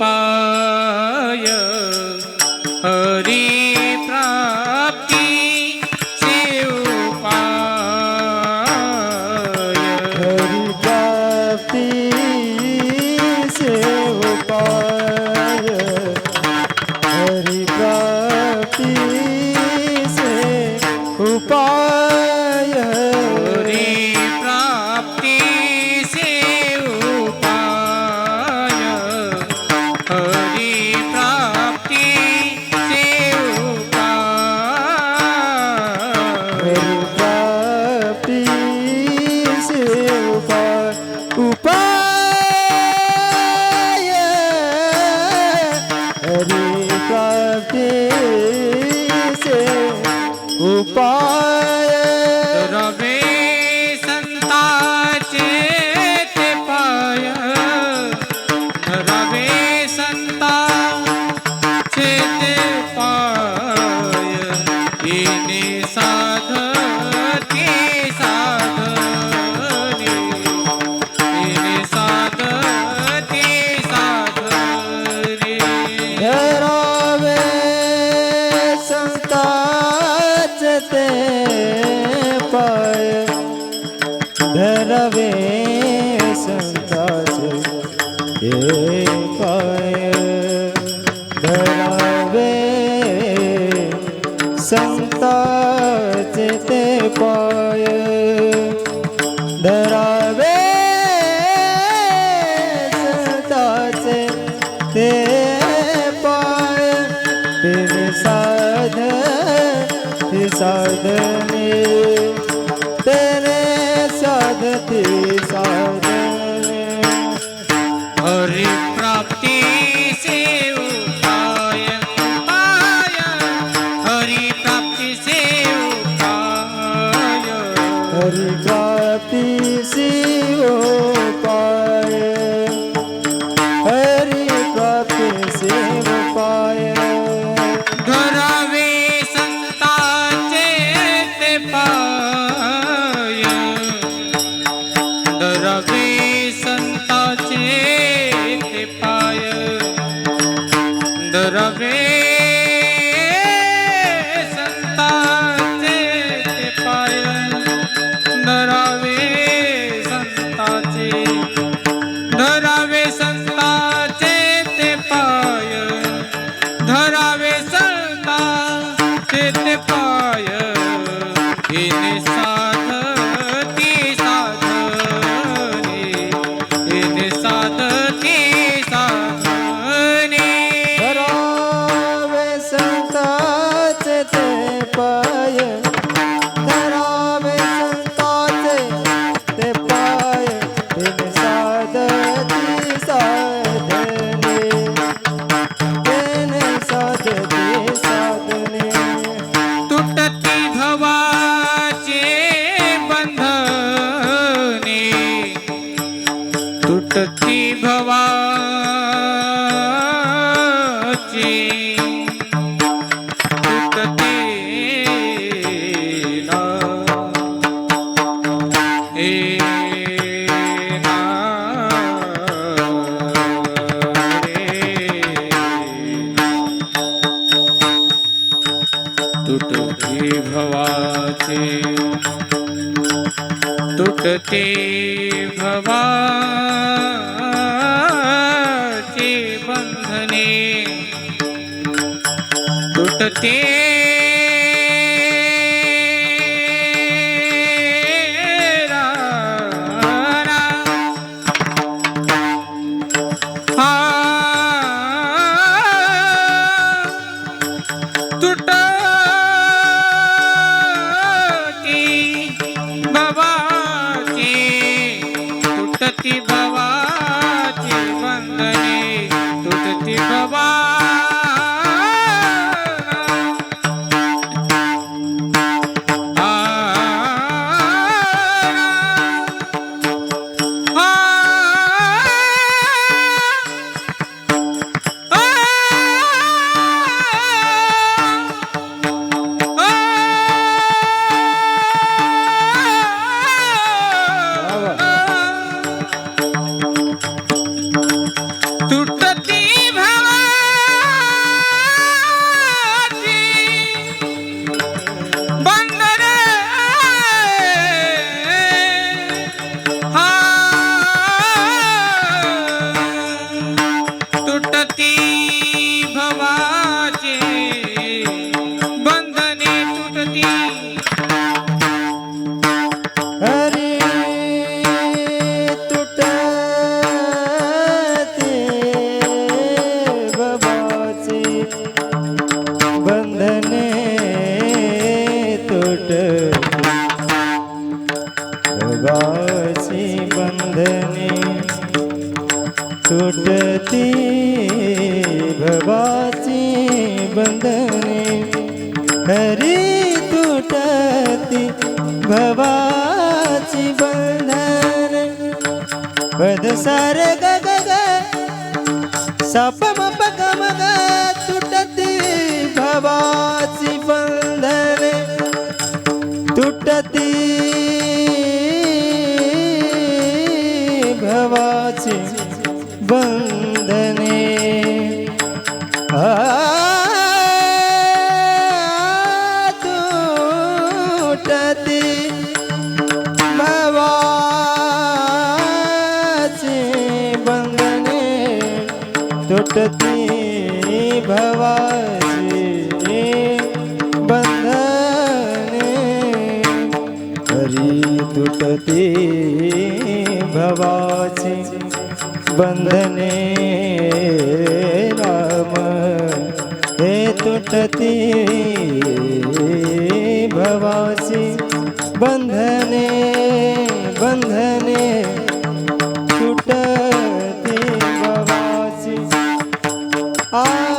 Pop. संताचे ते पाय धरावे संताचे ते पाय. ते साध साधने हरे হবে ते भवाचे बंधने तुटते तुटती भवाची बंधने हरी तुटती भवाची बंधने पद सार ग ग ग साप म प ग तुटती बंधने राम हे तुटती भवाची बंधने Ah.